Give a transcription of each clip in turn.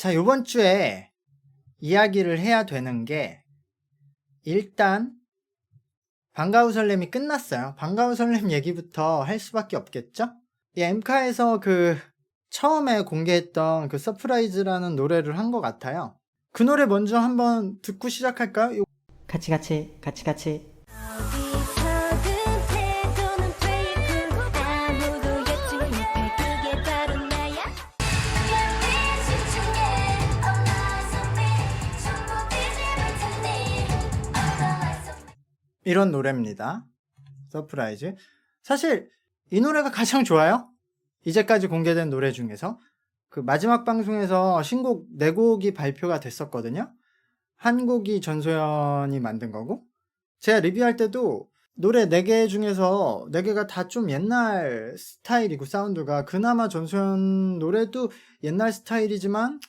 자, 요번 주에 이야기를 해야 되는 게 일단 방과후 설렘이 끝났어요. 방과후 설렘 얘기부터 할 수밖에 없겠죠? 이 엠카에서 그 처음에 공개했던 그 서프라이즈라는 노래를 한 것 같아요. 그 노래 먼저 한번 듣고 시작할까요? 요- 같이 같이 같이 같이 이런 노래입니다. 서프라이즈. 사실 이 노래가 가장 좋아요. 이제까지 공개된 노래 중에서 그 마지막 방송에서 신곡 4곡이 발표가 됐었거든요. 한 곡이 전소연이 만든 거고 제가 리뷰할 때도 노래 4개 중에서 4개가 다 좀 옛날 스타일이고 사운드가 그나마 전소연 노래도 옛날 스타일이지만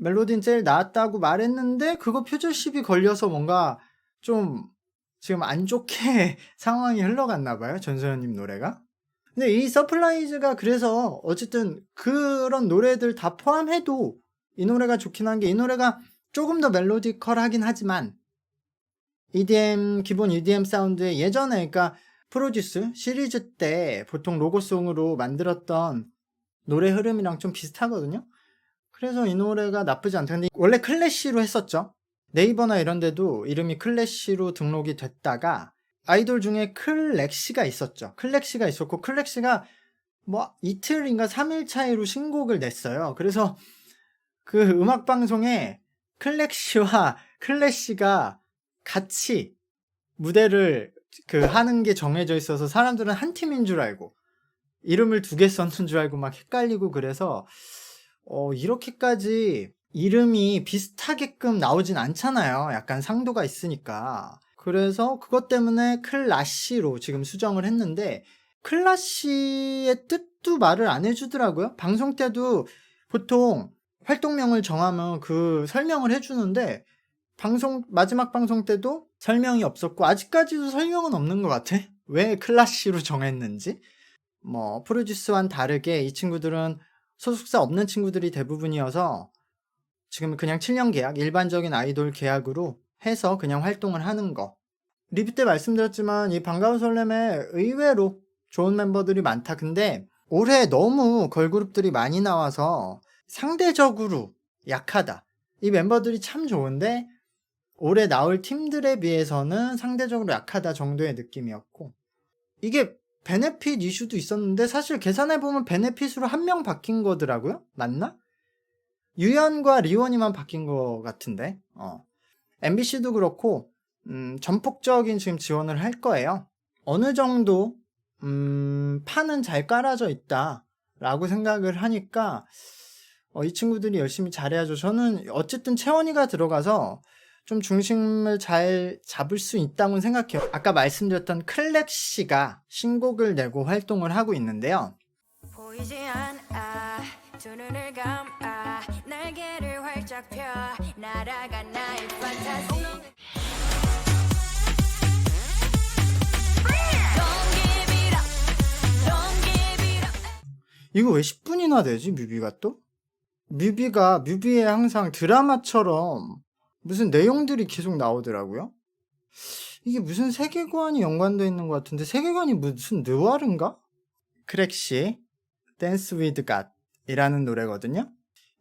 멜로디는 제일 나았다고 말했는데 그거 표절 시비 걸려서 뭔가 좀 지금 안 좋게 상황이 흘러갔나 봐요. 전소연님 노래가. 근데 이 서플라이즈가 그래서 어쨌든 그런 노래들 다 포함해도 이 노래가 좋긴 한 게 이 노래가 조금 더 멜로디컬하긴 하지만 EDM 기본 EDM 사운드의 예전에 그러니까 프로듀스 시리즈 때 보통 로고송으로 만들었던 노래 흐름이랑 좀 비슷하거든요. 그래서 이 노래가 나쁘지 않다. 근데 원래 클래시로 했었죠. 네이버나 이런 데도 이름이 클래시로 등록이 됐다가 아이돌 중에 클렉시가 있었죠. 클렉시가 있었고 클렉시가 뭐 이틀인가 3일 차이로 신곡을 냈어요. 그래서 그 음악 방송에 클렉시와 클래시가 같이 무대를 그 하는 게 정해져 있어서 사람들은 한 팀인 줄 알고 이름을 두 개 썼는 줄 알고 막 헷갈리고 그래서 어 이렇게까지 이름이 비슷하게끔 나오진 않잖아요. 약간 상도가 있으니까. 그래서 그것 때문에 클라시로 지금 수정을 했는데 클라시의 뜻도 말을 안 해주더라고요. 방송 때도 보통 활동명을 정하면 그 설명을 해주는데 방송 마지막 방송 때도 설명이 없었고 아직까지도 설명은 없는 것 같아. 왜 클라시로 정했는지. 뭐 프로듀스와는 다르게 이 친구들은 소속사 없는 친구들이 대부분이어서 지금 그냥 7년 계약, 일반적인 아이돌 계약으로 해서 그냥 활동을 하는 거. 리뷰 때 말씀드렸지만 이 반가운 설렘에 의외로 좋은 멤버들이 많다. 근데 올해 너무 걸그룹들이 많이 나와서 상대적으로 약하다. 이 멤버들이 참 좋은데 올해 나올 팀들에 비해서는 상대적으로 약하다 정도의 느낌이었고 이게 베네핏 이슈도 있었는데 사실 계산해보면 베네핏으로 한 명 바뀐 거더라고요. 맞나? 유연과 리원이만 바뀐 것 같은데, 어. MBC도 그렇고, 음, 전폭적인 지금 지원을 할 거예요. 어느 정도, 음, 판은 잘 깔아져 있다. 라고 생각을 하니까, 어, 이 친구들이 열심히 잘해야죠. 저는 어쨌든 채원이가 들어가서 좀 중심을 잘 잡을 수 있다고 생각해요. 아까 말씀드렸던 클렉시가 신곡을 내고 활동을 하고 있는데요. 보이지 않아 두 눈을 감아 날개를 활짝 펴 날아가 나의 판타지 이거 왜 10분이나 되지, 뮤비가 또? 뮤비가, 뮤비에 항상 드라마처럼 무슨 내용들이 계속 나오더라고요. 이게 무슨 세계관이 연관되어 있는 것 같은데, 세계관이 무슨 느와르인가? 크랙시, Dance with God 이라는 노래거든요.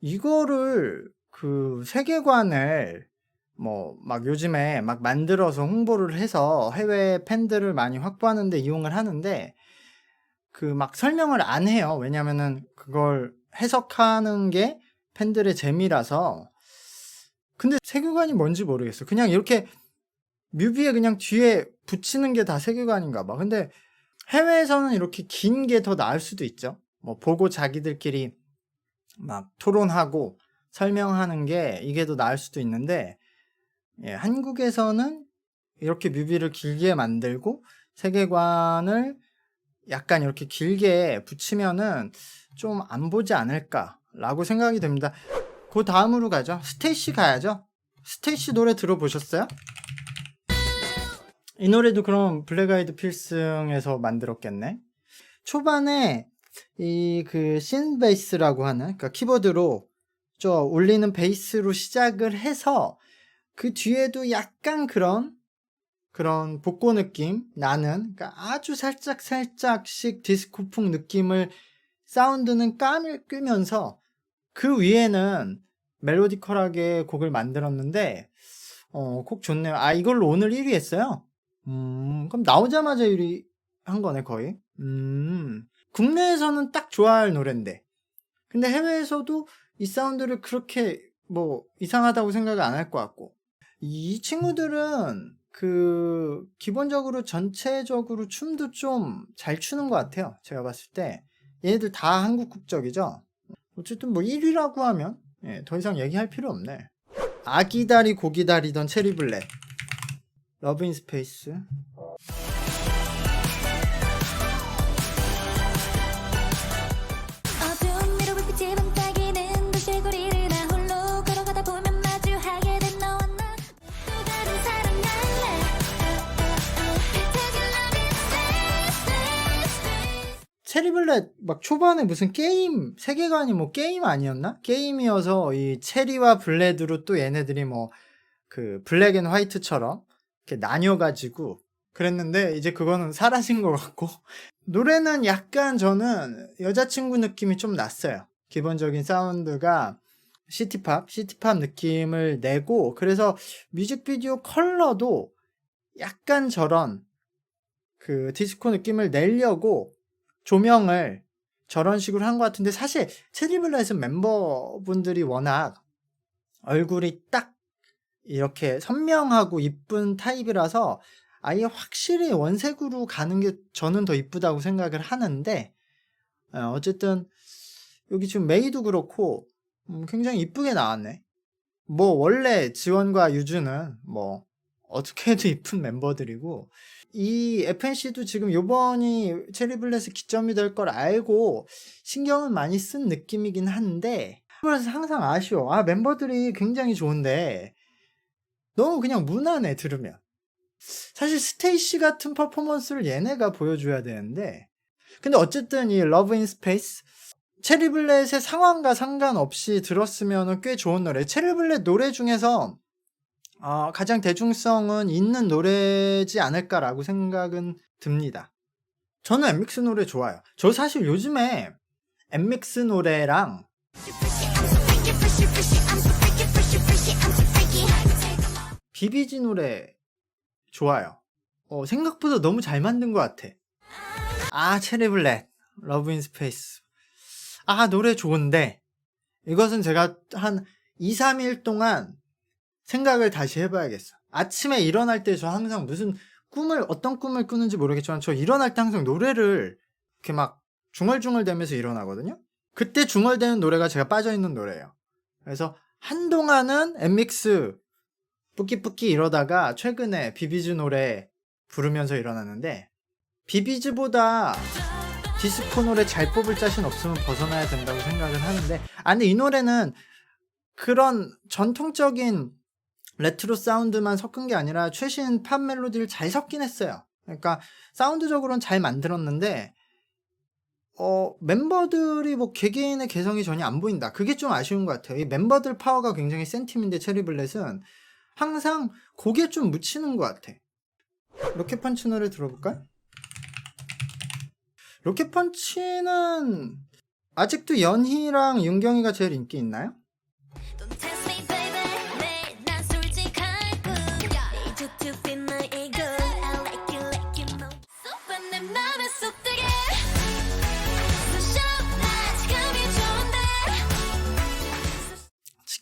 이거를, 그, 세계관을, 뭐, 막 요즘에 막 만들어서 홍보를 해서 해외 팬들을 많이 확보하는데 이용을 하는데, 그 막 설명을 안 해요. 왜냐면은 그걸 해석하는 게 팬들의 재미라서. 근데 세계관이 뭔지 모르겠어. 그냥 이렇게 뮤비에 그냥 뒤에 붙이는 게 다 세계관인가 봐. 근데 해외에서는 이렇게 긴 게 더 나을 수도 있죠. 뭐 보고 자기들끼리 막 토론하고 설명하는 게 이게 더 나을 수도 있는데 예, 한국에서는 이렇게 뮤비를 길게 만들고 세계관을 약간 이렇게 길게 붙이면은 좀 안 보지 않을까라고 생각이 됩니다. 그 다음으로 가죠. 스테이시 가야죠. 스테이시 노래 들어보셨어요? 이 노래도 그럼 블랙 아이드 필승에서 만들었겠네. 초반에 이 그 신 베이스라고 하는 그러니까 키보드로 저 울리는 베이스로 시작을 해서 그 뒤에도 약간 그런 그런 복고 느낌 나는 그러니까 아주 살짝 살짝씩 디스코풍 느낌을 사운드는 까밀 끄면서 그 위에는 멜로디컬하게 곡을 만들었는데 어, 곡 좋네요. 아 이걸로 오늘 1위 했어요. 음, 그럼 나오자마자 1위 한 거네 거의. 음, 국내에서는 딱 좋아할 노래인데 근데 해외에서도 이 사운드를 그렇게 뭐 이상하다고 생각을 안 할 것 같고 이 친구들은 그 기본적으로 전체적으로 춤도 좀 잘 추는 것 같아요. 제가 봤을 때 얘네들 다 한국 국적이죠. 어쨌든 뭐 1위라고 하면 예, 더 이상 얘기할 필요 없네. 아기다리 고기다리던 체리블렛 러브 인 스페이스 체리블렛 막 초반에 무슨 게임 세계관이 뭐 게임 아니었나? 게임이어서 이 체리와 블레드로 또 얘네들이 뭐 그 블랙 앤 화이트처럼 이렇게 나뉘어가지고 그랬는데 이제 그거는 사라진 것 같고 노래는 약간 저는 여자친구 느낌이 좀 났어요. 기본적인 사운드가 시티팝, 시티팝 느낌을 내고 그래서 뮤직비디오 컬러도 약간 저런 그 디스코 느낌을 내려고 조명을 저런 식으로 한 것 같은데 사실 체리블렛은 멤버분들이 워낙 얼굴이 딱 이렇게 선명하고 이쁜 타입이라서 아예 확실히 원색으로 가는 게 저는 더 이쁘다고 생각을 하는데 어, 어쨌든 여기 지금 메이도 그렇고 음, 굉장히 이쁘게 나왔네. 뭐 원래 지원과 유주는 뭐 어떻게 해도 이쁜 멤버들이고 이 FNC도 지금 요번이 체리블렛의 기점이 될 걸 알고 신경을 많이 쓴 느낌이긴 한데 그래서 항상 아쉬워. 아 멤버들이 굉장히 좋은데 너무 그냥 무난해 들으면. 사실 스테이시 같은 퍼포먼스를 얘네가 보여줘야 되는데 근데 어쨌든 이 러브 인 스페이스 체리블렛의 상황과 상관없이 들었으면 꽤 좋은 노래. 체리블렛 노래 중에서 어, 가장 대중성은 있는 노래지 않을까라고 생각은 듭니다. 저는 엠믹스 노래 좋아요. 저 사실 요즘에 엠믹스 노래랑 비비지 노래 좋아요. 어, 생각보다 너무 잘 만든 것 같아. 아, 체리블렛, 러브 인 스페이스. 아, 노래 좋은데, 이것은 제가 한 2, 3일 동안 생각을 다시 해봐야겠어. 아침에 일어날 때 저 항상 무슨 꿈을, 어떤 꿈을 꾸는지 모르겠지만 저 일어날 때 항상 노래를 이렇게 막 중얼중얼 대면서 일어나거든요? 그때 중얼대는 노래가 제가 빠져있는 노래예요. 그래서 한동안은 엠믹스 뿌끼뿌끼 이러다가 최근에 비비즈 노래 부르면서 일어났는데 비비즈보다 디스코 노래 잘 뽑을 자신 없으면 벗어나야 된다고 생각을 하는데 아 근데 이 노래는 그런 전통적인 레트로 사운드만 섞은 게 아니라 최신 팝 멜로디를 잘 섞긴 했어요. 그러니까 사운드적으로는 잘 만들었는데 어, 멤버들이 뭐 개개인의 개성이 전혀 안 보인다. 그게 좀 아쉬운 것 같아요. 이 멤버들 파워가 굉장히 센 팀인데 체리블렛은 항상 곡에 좀 묻히는 것 같아. 로켓펀치 노래 들어볼까? 로켓펀치는 아직도 연희랑 윤경이가 제일 인기 있나요?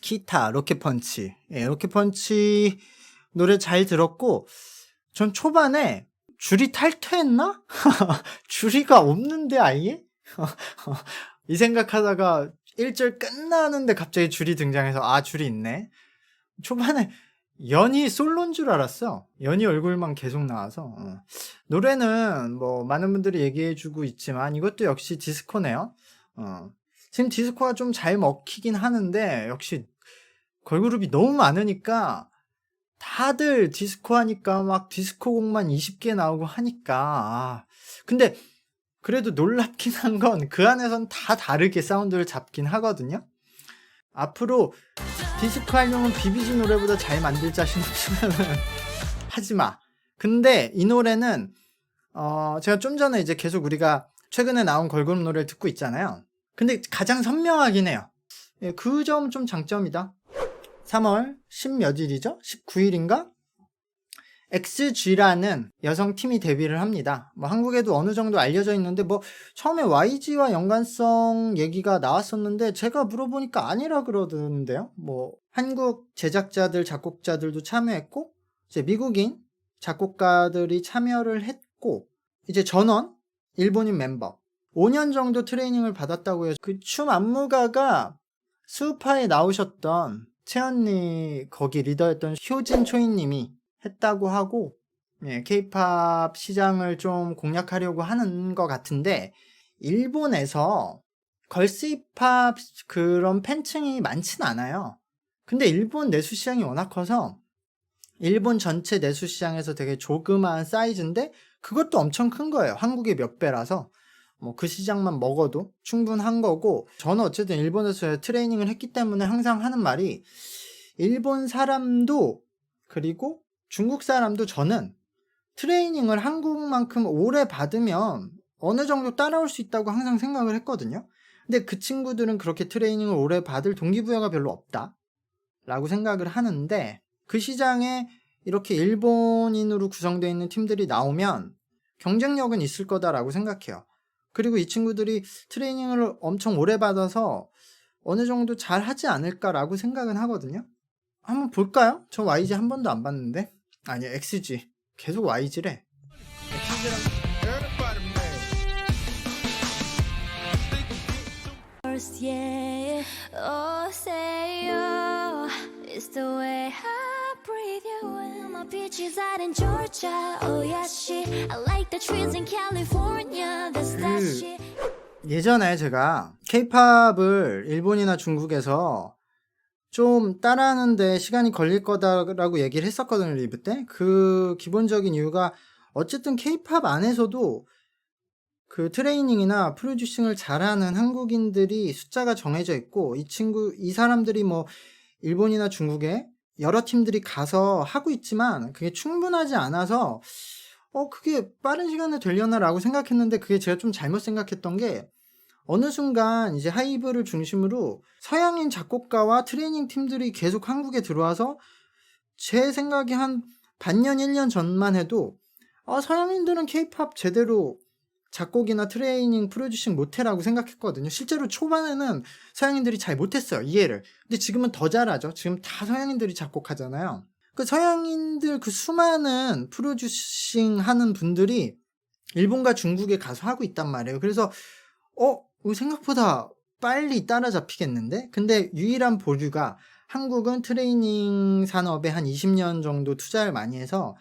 치키타, 로켓펀치. 예, 로켓펀치 노래 잘 들었고, 전 초반에 줄이 탈퇴했나? 줄이가 없는데 아예? 이 생각하다가 1절 끝나는데 갑자기 줄이 등장해서 아, 줄이 있네. 초반에 연이 솔로인 줄 알았어. 연이 얼굴만 계속 나와서. 어. 노래는 뭐 많은 분들이 얘기해주고 있지만 이것도 역시 디스코네요. 어. 지금 디스코가 좀 잘 먹히긴 하는데 역시 걸그룹이 너무 많으니까 다들 디스코 하니까 막 디스코 곡만 20개 나오고 하니까 아. 근데 그래도 놀랍긴 한 건 그 안에선 다 다르게 사운드를 잡긴 하거든요. 앞으로 디스코 활용은 비비지 노래보다 잘 만들 자신 없으면 하지 마. 근데 이 노래는 어 제가 좀 전에 이제 계속 우리가 최근에 나온 걸그룹 노래를 듣고 있잖아요. 근데 가장 선명하긴 해요. 예, 그점 좀 장점이다. 3월 10 몇일이죠? 19일인가? XG라는 여성 팀이 데뷔를 합니다. 뭐 한국에도 어느 정도 알려져 있는데 뭐 처음에 YG와 연관성 얘기가 나왔었는데 제가 물어보니까 아니라 그러던데요. 뭐 한국 제작자들 작곡자들도 참여했고 이제 미국인 작곡가들이 참여를 했고 이제 전원 일본인 멤버 5년 정도 트레이닝을 받았다고 해요. 그 춤 안무가가 수우파에 나오셨던 채언니 거기 리더였던 효진 초이님이 했다고 하고 예, 케이팝 시장을 좀 공략하려고 하는 것 같은데 일본에서 걸스 힙합 그런 팬층이 많진 않아요. 근데 일본 내수 시장이 워낙 커서 일본 전체 내수 시장에서 되게 조그마한 사이즈인데 그것도 엄청 큰 거예요. 한국의 몇 배라서 뭐 그 시장만 먹어도 충분한 거고 저는 어쨌든 일본에서 트레이닝을 했기 때문에 항상 하는 말이 일본 사람도 그리고 중국 사람도 저는 트레이닝을 한국만큼 오래 받으면 어느 정도 따라올 수 있다고 항상 생각을 했거든요. 근데 그 친구들은 그렇게 트레이닝을 오래 받을 동기부여가 별로 없다. 라고 생각을 하는데 그 시장에 이렇게 일본인으로 구성되어 있는 팀들이 나오면 경쟁력은 있을 거다라고 생각해요. 그리고 이 친구들이 트레이닝을 엄청 오래 받아서 어느 정도 잘 하지 않을까라고 생각은 하거든요. 한번 볼까요? 저 YG 한 번도 안 봤는데. 아니, XG. 계속 YG래. My beaches out in Georgia. Oh, yeah, shit. I like the trees in California. That's that 그- shit. 예전에 제가 케이팝을 일본이나 중국에서 좀 따라하는데 시간이 걸릴 거다라고 얘기를 했었거든요, 리뷰 때. 그 기본적인 이유가 어쨌든 케이팝 안에서도 그 트레이닝이나 프로듀싱을 잘하는 한국인들이 숫자가 정해져 있고 이 친구 이 사람들이 뭐 일본이나 중국에 여러 팀들이 가서 하고 있지만 그게 충분하지 않아서 어 그게 빠른 시간에 되려나라고 생각했는데 그게 제가 좀 잘못 생각했던 게 어느 순간 이제 하이브를 중심으로 서양인 작곡가와 트레이닝 팀들이 계속 한국에 들어와서 제 생각에 한 반년 1년 전만 해도 아 서양인들은 케이팝 제대로 작곡이나 트레이닝 프로듀싱 못해라고 생각했거든요. 실제로 초반에는 서양인들이 잘 못했어요. 이해를. 근데 지금은 더 잘하죠. 지금 다 서양인들이 작곡하잖아요. 그 서양인들 그 수많은 프로듀싱 하는 분들이 일본과 중국에 가서 하고 있단 말이에요. 그래서 어, 이거 생각보다 빨리 따라잡히겠는데? 근데 유일한 보류가 한국은 트레이닝 산업에 한 20년 정도 투자를 많이 해서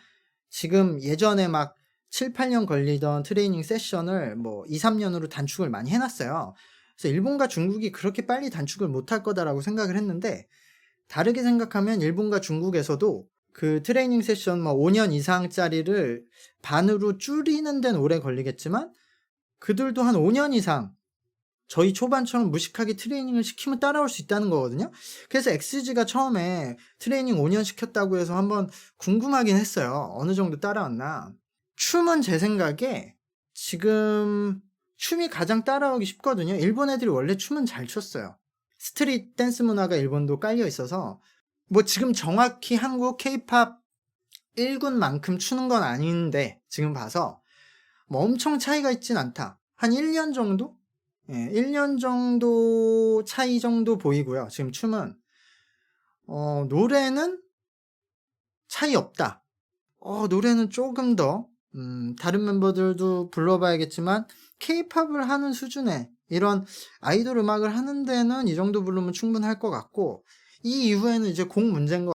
지금 예전에 막 7, 8년 걸리던 트레이닝 세션을 뭐 2, 3년으로 단축을 많이 해놨어요. 그래서 일본과 중국이 그렇게 빨리 단축을 못할 거다라고 생각을 했는데 다르게 생각하면 일본과 중국에서도 그 트레이닝 세션 뭐 5년 이상짜리를 반으로 줄이는 데는 오래 걸리겠지만 그들도 한 5년 이상 저희 초반처럼 무식하게 트레이닝을 시키면 따라올 수 있다는 거거든요. 그래서 XG가 처음에 트레이닝 5년 시켰다고 해서 한번 궁금하긴 했어요. 어느 정도 따라왔나. 춤은 제 생각에 지금 춤이 가장 따라오기 쉽거든요. 일본 애들이 원래 춤은 잘 췄어요. 스트릿 댄스 문화가 일본도 깔려 있어서 뭐 지금 정확히 한국 케이팝 1군만큼 추는 건 아닌데 지금 봐서 뭐 엄청 차이가 있진 않다. 한 1년 정도? 예, 1년 정도 차이 정도 보이고요. 지금 춤은 어, 노래는 차이 없다. 어, 노래는 조금 더 음, 다른 멤버들도 불러봐야겠지만 케이팝을 하는 수준의 이런 아이돌 음악을 하는 데는 이 정도 부르면 충분할 것 같고 이 이후에는 이제 곡 문제인 것